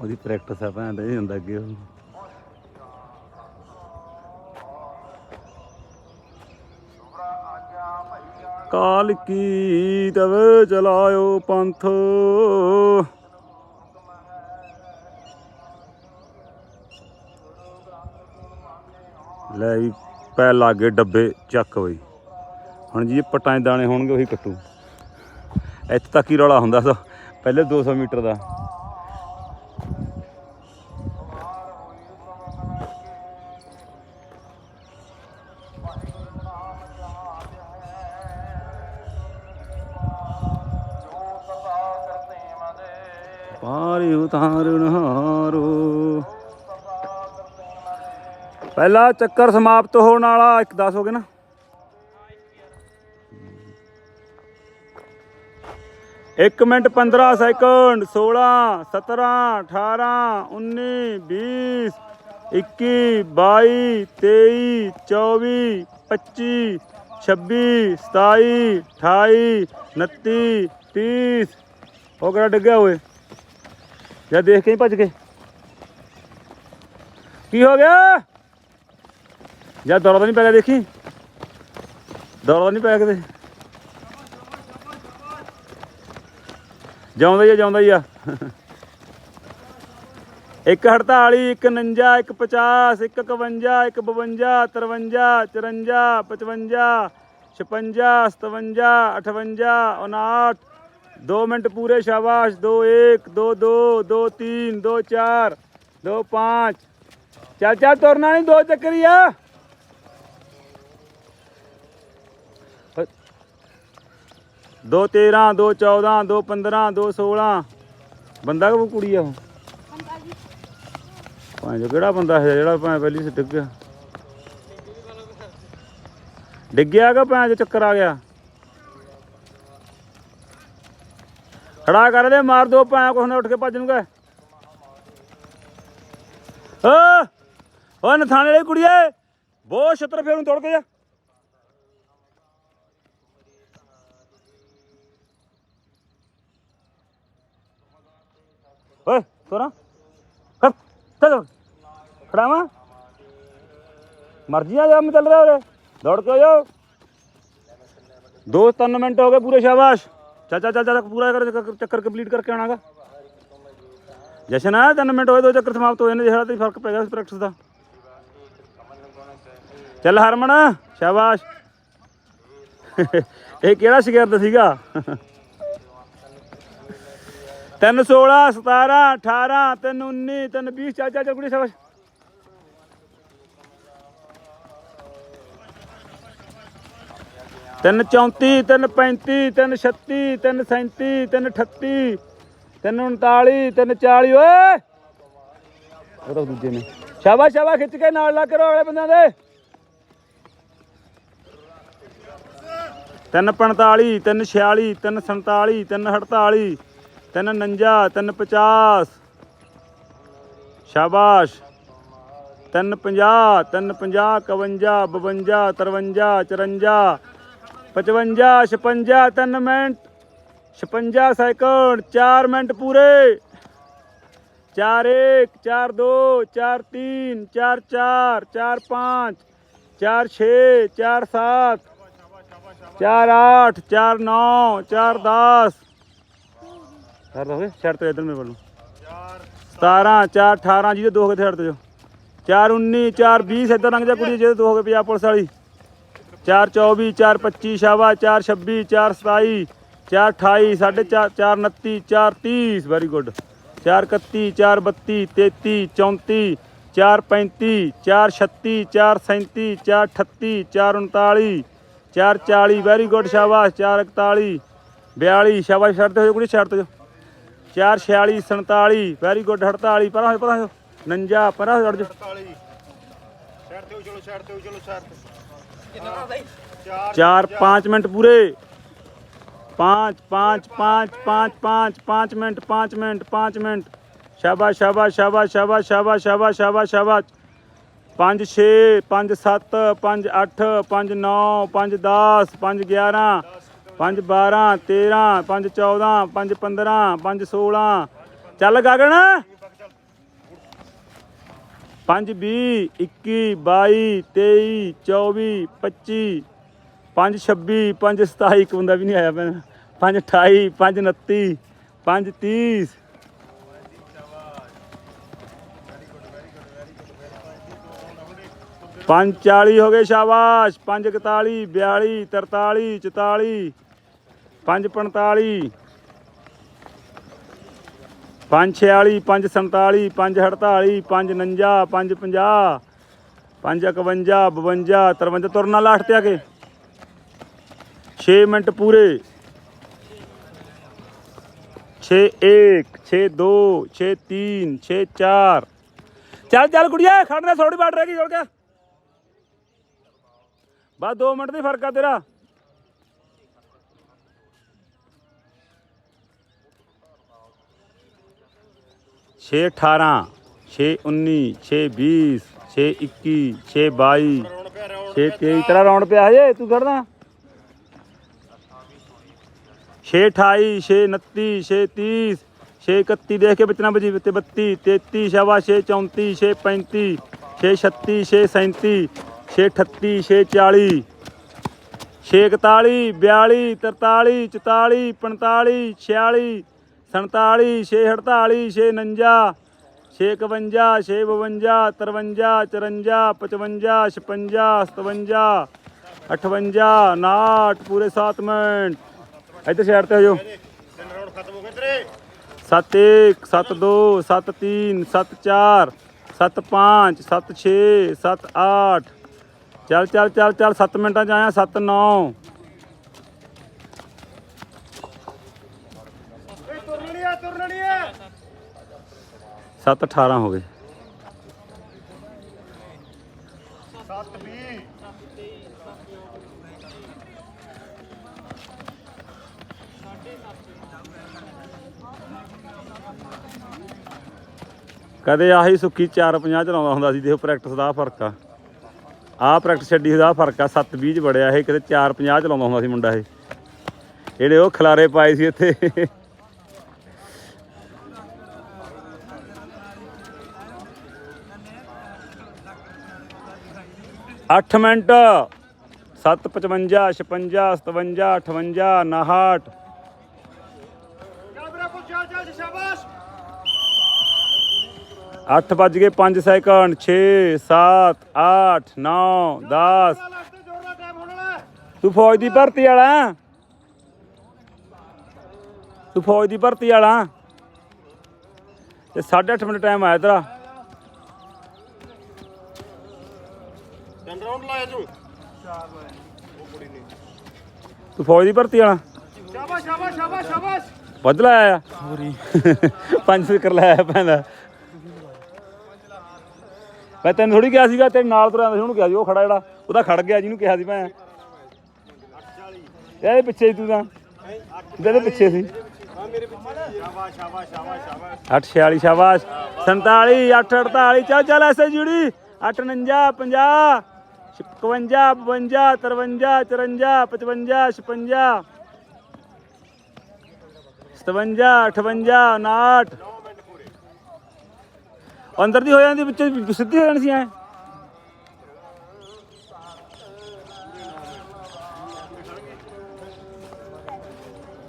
ਉਹਦੀ ਪ੍ਰੈਕਟਿਸ ਆ ਭੈਣ ਦੇ ਜਾਂਦਾ ਅੱਗੇ। ਉਹ ਕਾਲ ਕੀ ਤਵੇ ਚਲਾਇਓ ਪੰਥ। ਲੈ ਵੀ ਪੈ ਲਾਗੇ ਡੱਬੇ ਚੱਕ ਬਈ। ਹੁਣ ਜੀ ਇਹ ਪਟਾਂ ਦੇ ਦਾਣੇ ਹੋਣਗੇ, ਉਹੀ ਕੱਟੂ। ਇੱਥੇ ਤੱਕ ਹੀ ਰੌਲਾ ਹੁੰਦਾ ਸੀ, ਪਹਿਲੇ 200 ਮੀਟਰ ਦਾ। ਪਾਰੀ ਉਤਾਰਨ ਹਾਰੋ ਪਹਿਲਾ ਚੱਕਰ ਸਮਾਪਤ ਹੋਣ ਵਾਲਾ 1 10 ਹੋ ਗਏ ਨਾ? ਇੱਕ ਮਿੰਟ 15 ਸੈਕਿੰਡ 16 17 18 19 20 21 22 23 24 25 26 27 28 29 30 ਉਹ ਕਿਹੜਾ ਡਿੱਗਿਆ ਓਏ। ਜਾਂ ਦੇਖ ਕੇ ਹੀ ਭੱਜ ਗਏ। ਕੀ ਹੋ ਗਿਆ? ਜਾਂ ਦੌੜਦਾ ਤਾਂ ਨਹੀਂ ਪੈ ਗਿਆ ਦੇਖੀ। ਦੌੜਦਾ ਤਾਂ ਨਹੀਂ ਪੈ ਗਿਆ ਕਿਤੇ। ਜਾਉਂਦਾ ਹੀ ਆ, ਜਾਉਂਦਾ ਹੀ ਆ। ਇੱਕ 48 ਇੱਕ 49 ਇੱਕ 50 ਇੱਕ 51 ਇੱਕ 52 53 54 55 56 57 58 59 2 मिनट पूरे शाबाश दो एक दो दो दो तीन दो चार दो पाँच चल चल तोड़ना नहीं दो चक्रिया दो तेरह दो चौदह दो पंद्रह दो सोलह ਬੰਦਾ ਕਿ ਕੁੜੀ ਆ ਉਹ ਭਾਂ ਜੋ ਕਿਹੜਾ ਬੰਦਾ ਹੈ ਜਿਹੜਾ ਭਾਂ ਪਹਿਲੀ ਸੇ ਡਿੱਗ ਗਿਆ ਡਿੱਗ ਗਿਆ ਕਿ ਭਾਂ ਜੋ ਚੱਕਰ ਆ ਗਿਆ ਖੜਾ ਕਰ ਦੇ ਮਾਰ ਦੋ ਭਾਂ ਕੁਛ ਨਾ ਉੱਠ ਕੇ ਭੱਜ ਨੂਗਾ ਓ ਓ ਨਥਾਣੇ ਵਾਲੀ ਕੁੜੀਏ, ਬਹੁਤ ਛਤਰ ਫੇਰ ਨੂੰ ਤੋੜ ਕੇ ਜਾ। ਓਏ, ਤੋਰਾ। ਖੜ, ਚੱਲ। ਖੜਾਵਾ। ਮਰਜ਼ੀਆਂ ਜਮ ਚੱਲ ਰਿਹਾ ਉਰੇ। ਦੌੜ ਕੇ ਜਾਓ ਦੋ ਤਿੰਨ ਮਿੰਟ ਹੋ ਗਏ ਪੂਰੇ ਸ਼ਾਬਾਸ਼। ਚੱਲ ਚੱਲ ਚੱਲ ਚੱਲ ਪੂਰਾ ਕਰ ਚੱਕਰ- ਚੱਕਰ ਕੰਪਲੀਟ ਕਰਕੇ ਆਉਣਾਗਾ। ਜਸ਼ਨ ਆ ਤਿੰਨ ਮਿੰਟ ਹੋਏ, ਦੋ ਚੱਕਰ ਸਮਾਪਤ ਹੋ ਜਾਣੇ ਜਿਹੜਾ ਤੇ ਫ਼ਰਕ ਪੈ ਗਿਆ ਇਸ ਪ੍ਰੈਕਟਿਸ ਦਾ। ਚੱਲ ਹਰਮਨ, ਸ਼ਾਬਾਸ਼। ਇਹ ਕਿਹੜਾ ਸ਼ਗਿਰਦ ਸੀਗਾ? 3 16 17 18 3 19 3 20 ਚੱਲ ਚੱਲ ਚੱਲ, ਕੁੜੀ, ਸ਼ਾਬਾਸ਼। 334 335 336 337 338 339 340 ਓਏ! ਉਹ ਤਾਂ ਦੂਜੇ ਨੇ। ਸ਼ਾਬਾਸ਼ ਸ਼ਾਬਾਸ਼, ਖਿੱਚ ਕੇ ਨਾਲ ਲਾ ਕਰੋ ਅਗਲੇ ਬੰਦਿਆਂ ਦੇ। 345 346 347 348 349 350 ਸ਼ਾਬਾਸ਼। 350 350 51 52 53 54 55 56 ਤਿੰਨ ਮਿੰਟ। 56 ਸੈਕਿੰਡ 4 ਮਿੰਟ ਪੂਰੇ। 4 1 4 2 4 3 4 4 4 5 4 6 4 7 4 8 4 9 4 10 ਕਰ ਦੋ ਛੱਡ ਤੇ ਇਧਰ ਮੇਰੇ ਵੱਲੋਂ 17 4 18 ਜਿਹਦੇ ਦੋ ਹੋ ਗਏ ਛੱਡ ਤੇ 4 19 4 20 ਇੱਧਰ ਲੰਘ ਜਾ ਕੁੜੀ ਜਿਹਦੇ ਦੋ ਹੋ ਗਏ ਪੰਜਾਬ ਪੁਲਿਸ ਵਾਲੀ। 424 425 ਸ਼ਾਬਾ 426 427 428 429 430 ਵੈਰੀ ਗੁੱਡ 431 432 33 34 435 436 437 438 439 440 ਵੈਰੀ ਗੁੱਡ ਸ਼ਾਬਾਸ਼ 441 42 ਸ਼ਾਬਾਸ਼ ਛੱਡਦੇ ਹੋ ਕੁੜੀ ਛੱਡਦੇ ਹੋ 446 47 ਵੈਰੀ ਗੁੱਡ 48 ਪਰਾਂ ਹੋ ਪਰਾਂ ਹੋ 49 ਪਰਾਂ ਹੋ ਜੋ ਸਾਈਡ ਤੇ ਹੋ ਚਲੋ ਸਾਈਡ ਤੇ ਹੋ ਚਲੋ ਸਾਈਡ ਤੇ ਕਿੰਨਾ ਦਾ ਬਾਈ? 4 4 5 ਮਿੰਟ ਪੂਰੇ। 5 5 5 5 5 5 ਮਿੰਟ 5 ਮਿੰਟ 5 ਮਿੰਟ। ਸ਼ਾਬਾਸ਼ ਸ਼ਾਬਾਸ਼ ਸ਼ਾਬਾਸ਼ ਸ਼ਾਬਾਸ਼ ਸ਼ਾਬਾਸ਼ ਸ਼ਾਬਾਸ਼ ਸ਼ਾਬਾਸ਼ ਸ਼ਾਬਾਸ਼। 5 6 5 7 5 8 5 9 5 10 5 11 5 12 13 5 14 5 15 5 16 ਚੱਲ ਗਗਨ। 5 20 21 22 23 24 25 5 26 5 27 ਇੱਕ ਬੰਦਾ ਵੀ ਨਹੀਂ ਆਇਆ ਪੈਣਾ 5 28 5 29 5 30 ਪੰਜ 40 ਹੋ ਗਏ ਸ਼ਾਬਾਸ਼ 5 41 42 43 44 5 45 5 46 5 47 5 48 5 49 5 50 5 51 52 53 ਤੁਰਨਾ ਲਾਸਟ ਤੇ ਆ ਕੇ। 6 ਮਿੰਟ ਪੂਰੇ। 6 1 6 2 6 3 6 4 ਚੱਲ ਚੱਲ ਕੁੜੀਏ ਖੜਨਾ ਥੋੜੀ ਬਾਟ ਰਹਿ ਗਈ ਜੋੜ ਕੇ ਬਸ 2 ਮਿੰਟ ਦੀ ਫ਼ਰਕ ਆ ਤੇਰਾ। ਛੇ 18 ਛੇ 19 ਛੇ 20 ਛੇ 21 ਛੇ 22 ਛੇ 23 ਤੇਰਾ ਰਾਉਂਡ ਪਿਆ ਹਜੇ, ਤੂੰ ਖੜਨਾ ਛੇ 28 ਛੇ 29 ਛੇ 30 ਛੇ 31 ਦੇਖ ਕੇ ਬਚਣਾ ਬਜੀ ਤੇ 32 33 ਸ਼ਾਬਾਸ਼ ਛੇ 34 ਛੇ 35 ਛੇ 36 ਛੇ 37 ਛੇ 38 ਛੇ 40 ਛੇ 41 42 43 44 45 46 47 ਛੇ 48 ਛੇ 49 ਛੇ 51 ਛੇ 52 53 54 55 56 57 58 59 ਪੂਰੇ 7 ਮਿੰਟ। ਇੱਧਰ ਸਾਈਡ ਤੇ ਹੋ ਜਾਓ ਤਿੰਨ ਰੌਣ ਖਤਮ ਹੋ ਗਏ ਤੇਰੇ 7 1 7 2 7 3 7 4 7 5 7 6 7 8 ਚੱਲ ਚੱਲ ਚੱਲ ਚੱਲ 7 ਮਿੰਟਾਂ ਚ ਆਇਆ 7 9 ਤੁਰਨੀ ਆ ਤੁਰਨੀ ਆ 7 18 ਹੋ ਗਏ। 7 20 ਕਦੇ ਆਹੀ ਸੁੱਕੀ 4 50 ਚਲਾਉਂਦਾ ਹੁੰਦਾ ਸੀ ਦੇਖੋ ਪ੍ਰੈਕਟਿਸ ਦਾ ਫ਼ਰਕ ਆ। ਆਹ ਪ੍ਰੈਕਟਿਸ ਛੱਡੀ ਦਾ ਫ਼ਰਕ ਆ 7 20 ਚ ਬੜਿਆ ਇਹ ਕਿਤੇ 4 50 ਚਲਾਉਂਦਾ ਹੁੰਦਾ ਸੀ ਮੁੰਡਾ ਇਹ। ਜਿਹੜੇ ਉਹ ਖਲਾਰੇ ਪਾਏ ਸੀ ਇੱਥੇ। ਅੱਠ ਮਿੰਟ। 7 55 56 57 58 59 ਚੱਲ ਵੀਰੇ ਕੋ ਚੱਲ ਚੱਲ ਸ਼ਾਬਾਸ਼। 8 ਵੱਜ ਗਏ 5 ਸੈਕਿੰਡ 6 7 8 9 10 ਲਾਸਟ ਤੇ ਫੌਜ ਦੀ ਭਰਤੀ ਵਾਲਾ? ਤੂੰ ਫੌਜ ਦੀ ਭਰਤੀ ਵਾਲਾ? ਤੇ 8.5 ਮਿੰਟ ਟਾਈਮ ਆਇਆ ਤੇਰਾ। ਤਿੰਨ ਰੌਣ ਲਾਇਆ ਤੂੰ ਚਾਰ ਲਾਇਆ ਉਹ ਕੁੜੀ ਨੇ ਤੂੰ ਫੌਜ ਦੀ ਭਰਤੀ ਵਾਲਾ? ਸ਼ਾਬਾਸ਼ ਸ਼ਾਬਾਸ਼ ਸ਼ਾਬਾਸ਼ ਸ਼ਾਬਾਸ਼। ਵੱਧ ਲਾਇਆ ਆ? ਪੂਰੀ। 5 ਫਿਕਰ ਲਾਇਆ ਪੈਂਦਾ ਮੈਂ ਤੈਨੂੰ ਥੋੜੀ ਕਿਹਾ ਸੀਗਾ ਤੇਰੇ ਨਾਲ ਤੁਰਿਆ ਸੀ ਉਹਨੂੰ ਕਿਹਾ ਸੀ ਉਹ ਖੜਾ ਜਿਹੜਾ ਉਹਦਾ ਖੜ ਗਿਆ ਜਿਹਨੂੰ ਕਿਹਾ ਸੀ ਭੈਣ। ਇਹਦੇ ਪਿੱਛੇ ਸੀ ਤੂੰ ਤਾਂ। ਇਹਦੇ ਪਿੱਛੇ ਸੀ। ਆ ਮੇਰੇ ਪਿੱਛੇ ਸ਼ਾਬਾਸ਼। ਸ਼ਾਬਾਸ਼ ਸ਼ਾਬਾਸ਼ ਸ਼ਾਬਾਸ਼ 846 ਸ਼ਾਬਾਸ਼ 47 848 ਚੱਲ ਚੱਲ ਐਸੇ ਜੁੜੀ 849 50 51 52 53 54 55 56 57 58 59 ਅੰਦਰ ਦੀ ਹੋ ਜਾਂਦੀ ਵਿੱਚ ਸਿੱਧੀ ਹੋ ਜਾਣੀ ਸੀ ਐ